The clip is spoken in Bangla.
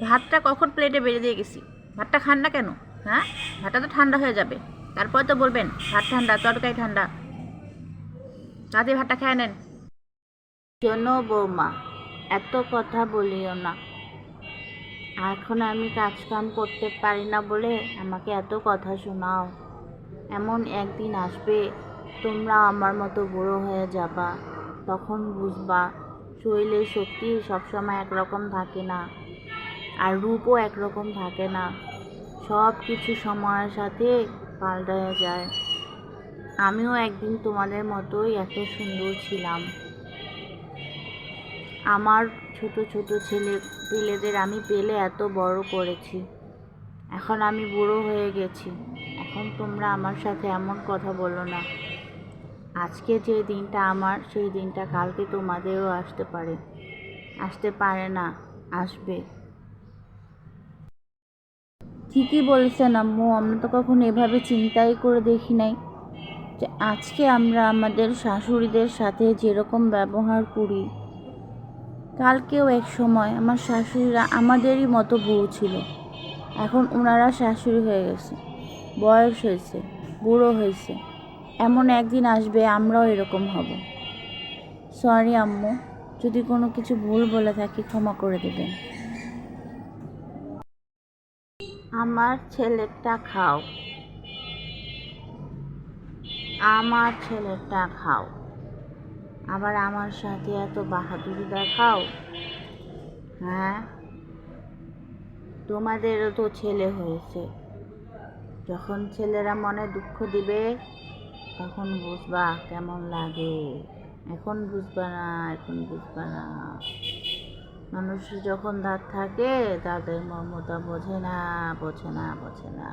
ভাতটা কখন প্লেটে বেড়ে দিয়ে গেছি? ভাতটা খান না কেন? হ্যাঁ? ভাতটা তো ঠান্ডা হয়ে যাবে। তারপরে তো বলবেন, ভাত ঠান্ডা, তরকারি ঠান্ডা। তাতে ভাতটা খেয়ে নেন। শোনো বৌমা? এত কথা বলিও না। এখন আমি কাজ কাম করতে পারি না বলে আমাকে এত কথা শোনাও। এমন একদিন আসবে, তোমরা আমার মতো বুড়ো হয়ে যাবা। তখন বুঝবা, শরীরের শক্তি সবসময় একরকম থাকে না। রূপও একরকম থাকে না। সব কিছু সময়ের সাথে পাল্টায় যায়। আমিও একদিন তোমাদের মতোই এত সুন্দর ছিলাম। আমার ছোট ছোট ছেলে পেলেদের আমি পেলে এত বড় করেছি। এখন আমি বুড়ো হয়ে গেছি। এখন তোমরা আমার সাথে এমন কথা বলো না। আজকে যে দিনটা আমার, সেই দিনটা কালকে তোমাদেরও আসতে পারে। আসতে পারে না, আসবে। ঠিকই বলছেন আম্মু, আমরা তো কখনো এভাবে চিন্তাই করে দেখি নাই। যে আজকে আমরা আমাদের শাশুড়িদের সাথে যেরকম ব্যবহার করি, কালকেও এক সময় আমার শাশুড়িরা আমাদেরই মতো বউ ছিল। এখন ওনারা শাশুড়ি হয়ে গেছে, বয়স হয়েছে, বুড়ো হয়েছে। এমন একদিন আসবে আমরাও এরকম হব। সরি আম্মু, যদি কোনো কিছু ভুল বলে থাকি ক্ষমা করে দেবেন। আমার ছেলেরটা খাও। আমার ছেলেরটা খাও। আবার আমার সাথে এত বাহাদুরি দেখাও। হ্যাঁ? তোমাদেরও তো ছেলে হয়েছে। যখন ছেলেরা মনে দুঃখ দিবে, তখন বুঝবা কেমন লাগে। এখন বুঝবা না, এখন বুঝবা না। মানুষের যখন দাঁত থাকে তাদের মমতা বোঝে না বোঝে না বোঝে না।